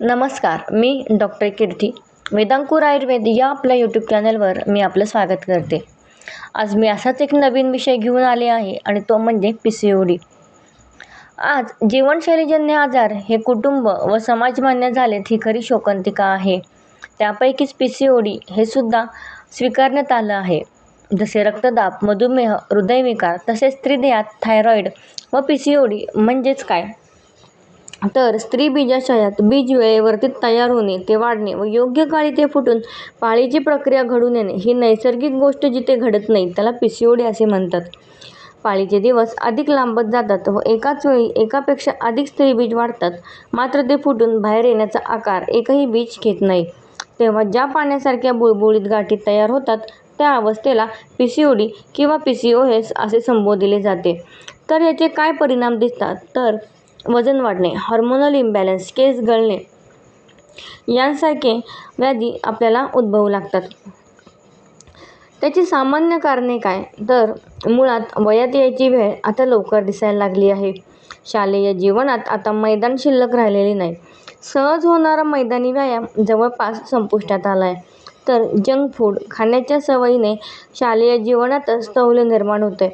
नमस्कार मी डॉक्टर कीर्ती. वेदांकूर आयुर्वेद या आपल्या यूट्यूब चॅनलवर मी आपलं स्वागत करते. आज मी असाच एक नवीन विषय घेऊन आले आहे आणि तो म्हणजे पी सी ओ डी आज जीवनशैलीजन्य आजार हे कुटुंब व समाज मान्य झालेत ही खरी शोकांतिका आहे. त्यापैकीच पी सी ओ डी हे सुद्धा स्वीकारण्यात आलं आहे. जसे रक्तदाब मधुमेह हृदयविकार तसेच स्त्रीदेहात थायरॉईड व पी सी ओ डी म्हणजेच काय? तर स्त्री बीजाशयात बीज वेळेवरती तयार होणे ते वाढणे व योग्य काळी ते फुटून पाळीची प्रक्रिया घडून येणे ही नैसर्गिक गोष्ट जिथे घडत नाही त्याला पी सी ओ डी असे म्हणतात. पाळीचे दिवस अधिक लांबत जातात व एकाच वेळी एकापेक्षा अधिक स्त्री बीज वाढतात. मात्र ते फुटून बाहेर येण्याचा आकार एकही बीज घेत नाही. तेव्हा ज्या पाण्यासारख्या बुळबुळीत गाठी तयार होतात त्या अवस्थेला पी सी ओ डी किंवा पी सी ओ एस असे संबोधले जाते. तर याचे काय परिणाम दिसतात? तर वजन वाढणे हार्मोनल इम्बॅलन्स केस गळणे यांसारखे व्याधी आपल्याला उद्भवू लागतात. त्याची सामान्य कारणे काय? तर मुळात वयात यायची वेळ आता लवकर दिसायला लागली आहे. शालेय जीवनात आता मैदान शिल्लक राहिलेले नाही. सहज होणारा मैदानी व्यायाम जवळपास संपुष्टात आला आहे तर जंक फूड खाण्याच्या सवयीने शालेय जीवनातच स्थौल्य निर्माण होते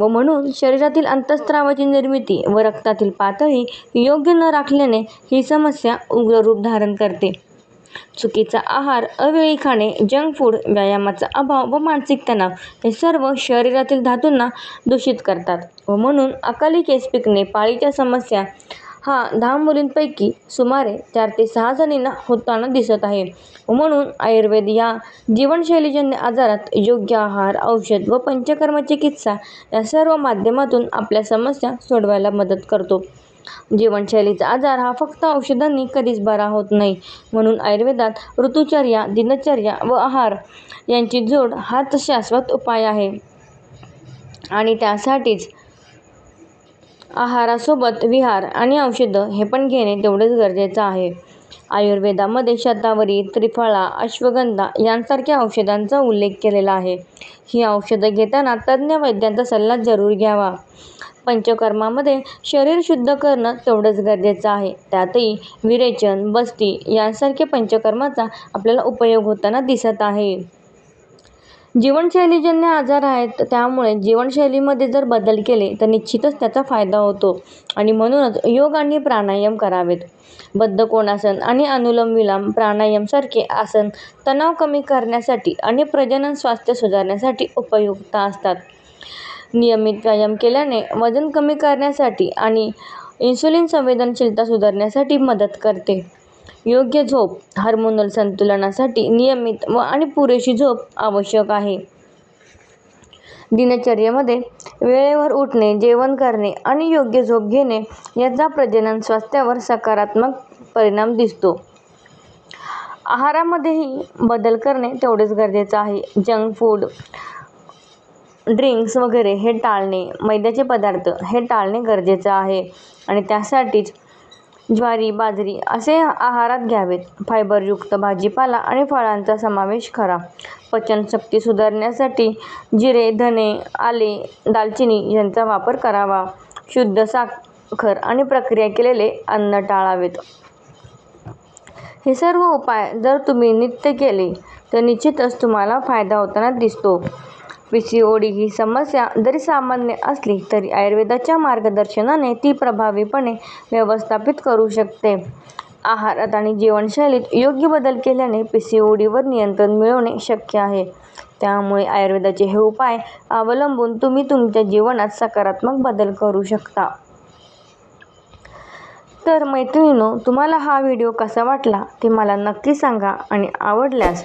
व म्हणून शरीरातील अंतस्त्रावाची निर्मिती व रक्तातील पातळी योग्य न राखल्याने ही समस्या उग्र रूप धारण करते. चुकीचा आहार अवेळी खाणे जंक फूड व्यायामाचा अभाव व मानसिक तणाव हे सर्व शरीरातील धातूंना दूषित करतात. व म्हणून अकाली केस पिकणे पाळीच्या समस्या हा दहा मुलींपैकी सुमारे चार ते सहा जणींना होताना दिसत आहे. म्हणून आयुर्वेद या जीवनशैलीजन्य आजारात योग्य आहार औषध व पंचकर्म चिकित्सा या सर्व माध्यमातून आपल्या समस्या सोडवायला मदत करतो. जीवनशैलीचा आजार हा फक्त औषधांनी कधीच बरा होत नाही. म्हणून आयुर्वेदात ऋतुचर्या दिनचर्या व आहार यांची जोड हाच शाश्वत उपाय आहे. आणि त्यासाठीच आहारासोबत विहार आणि औषधं हे पण घेणे तेवढंच गरजेचं आहे. आयुर्वेदामध्ये शतावरी त्रिफळा अश्वगंधा यांसारख्या औषधांचा उल्लेख केलेला आहे. ही औषधं घेताना तज्ज्ञ वैद्यांचा सल्ला जरूर घ्यावा. पंचकर्मामध्ये शरीर शुद्ध करणं तेवढंच गरजेचं आहे. त्यातही विरेचन बस्ती यांसारखे पंचकर्माचा आपल्याला उपयोग होताना दिसत आहे. जीवनशैलीजन्य आजार आहेत त्यामुळे जीवनशैलीमध्ये जर बदल केले तर निश्चितच त्याचा फायदा होतो. आणि म्हणूनच योग आणि प्राणायाम करावेत. बद्धकोणासन आणि अनुलोम विलोम प्राणायामसारखे आसन तणाव कमी करण्यासाठी आणि प्रजनन स्वास्थ्य सुधारण्यासाठी उपयुक्त असतात. नियमित व्यायाम केल्याने वजन कमी करण्यासाठी आणि इन्सुलिन संवेदनशीलता सुधारण्यासाठी मदत करते. योग्य झोप हार्मोनल संतुलनासाठी नियमित व आणि पुरेशी झोप आवश्यक आहे. दिनचर्येमध्ये वेळेवर उठणे जेवण करणे आणि योग्य झोप घेणे याचा प्रजनन स्वास्थ्यावर सकारात्मक परिणाम दिसतो. आहारामध्येही बदल करणे तेवढेच गरजेचं आहे. जंक फूड ड्रिंक्स वगैरे हे टाळणे मैद्याचे पदार्थ हे टाळणे गरजेचं आहे आणि त्यासाठीच ज्वारी बाजरी असे आहारात घ्यावेत. फायबरयुक्त भाजीपाला आणि फळांचा समावेश करा. पचनशक्ती सुधारण्यासाठी जिरे धने आले दालचिनी यांचा वापर करावा. शुद्ध साखर आणि प्रक्रिया केलेले अन्न टाळावेत. हे सर्व उपाय जर तुम्ही नित्य केले तर निश्चितच तुम्हाला फायदा होताना दिसतो. पी सी ओ डी ही समस्या जरी सामान्य असली तरी आयुर्वेदाच्या मार्गदर्शनाने ती प्रभावीपणे व्यवस्थापित करू शकते. आहारात आणि जीवनशैलीत योग्य बदल केल्याने पी सी ओ डीवर नियंत्रण मिळवणे शक्य आहे. त्यामुळे आयुर्वेदाचे हे उपाय अवलंबून तुम्ही तुमच्या जीवनात सकारात्मक बदल करू शकता. तर मैत्रिणींनो तुम्हाला हा व्हिडिओ कसा वाटला ते मला नक्की सांगा आणि आवडल्यास